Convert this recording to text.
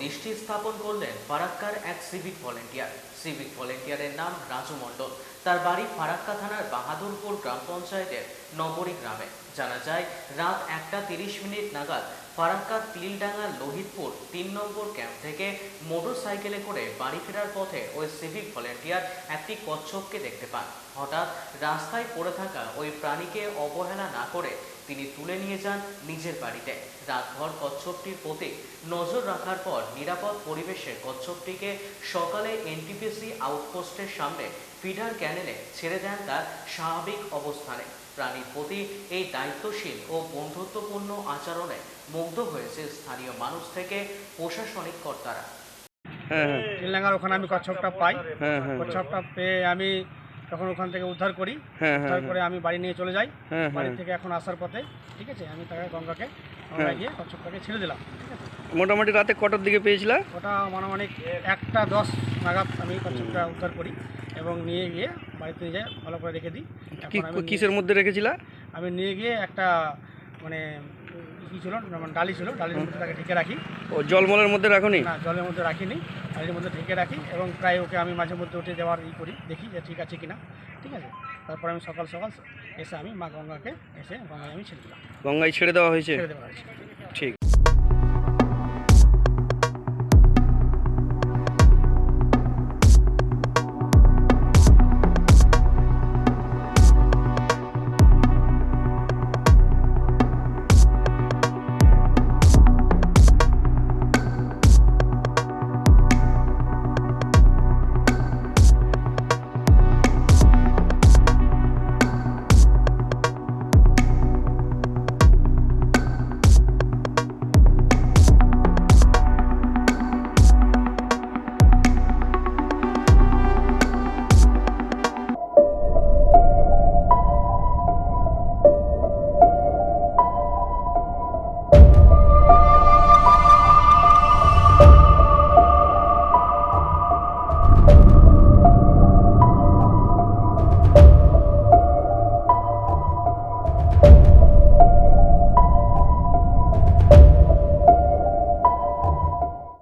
দৃষ্টি স্থাপন করলেন ফারাক্কার এক সিভিক ভলেন্টিয়ার সিভিক ভলেন্টিয়ারের নাম রাজু মণ্ডল। তার বাড়ি ফারাক্কা থানার বাহাদুরপুর গ্রাম পঞ্চায়েতের নগরী গ্রামে। জানা যায়, রাত একটা তিরিশ মিনিট নাগাদ ফারাক্কা তিলডাঙ্গা লোহিতপুর তিন নম্বর ক্যাম্প থেকে মোটর সাইকেলে করে বাড়ি ফেরার পথে ওই সিভিক ভলেন্টিয়ার একটি কচ্ছপকে দেখতে পান। হঠাৎ রাস্তায় পড়ে থাকা ওই প্রাণীকে অবহেলা না করে তিনি তুলে নিয়ে যান নিজের বাড়িতে। রাতভর কচ্ছপটির প্রতি নজর রাখার পর নিরাপদ পরিবেশে কচ্ছপটিকে সকালে এনটিপিসি আউটপোস্টের সামনে ফিডার ক্যানেলে ছেড়ে দেন তার স্বাভাবিক অবস্থানে। প্রাণীর প্রতি এই দায়িত্বশীল ও বন্ধুত্বপূর্ণ আচরণে মুগ্ধ হয়েছে স্থানীয় মানুষ থেকে প্রশাসনিক কর্তারা। হ্যাঁ হ্যাঁ। ওখানে আমি কচ্ছপটা পাই। হ্যাঁ কচ্ছপটা পেয়ে আমি তখন ওখান থেকে উদ্ধার করি। উদ্ধার করে আমি বাড়ি নিয়ে চলে যাই। বাড়ি থেকে এখন আসার পথে ঠিক আছে আমি তাকে গঙ্গাকে গঙ্গায় গিয়ে কচ্ছপটাকে ছেড়ে দিলাম ঠিক আছে। মোটামুটি রাতে কটার দিকে পেয়েছিলা? ওটা মনোমানিক একটা দশ নাগাদ আমি কচ্ছপটা উদ্ধার করি এবং নিয়ে গিয়ে বাড়িতে নিয়ে যাই ভালো করে রেখে দিই। কিসের মধ্যে রেখেছিলা? আমি নিয়ে গিয়ে একটা মানে কী ছিল ডালি ছিল ডালির মধ্যে তাকে ঢেকে রাখি। ও জলমলের মধ্যে রাখুনি? না জলের মধ্যে রাখিনি ডালির মধ্যে ঢেকে রাখি এবং প্রায় ওকে আমি মাঝে মধ্যে উঠে দেওয়ার ই করি দেখি যে ঠিক আছে কিনা ঠিক আছে? তারপর আমি সকাল সকাল এসে আমি মা গঙ্গাকে এসে গঙ্গায় আমি ছেড়ে দিলাম। গঙ্গায় ছেড়ে দেওয়া হয়েছে? ছেড়ে দেওয়া হয়েছে।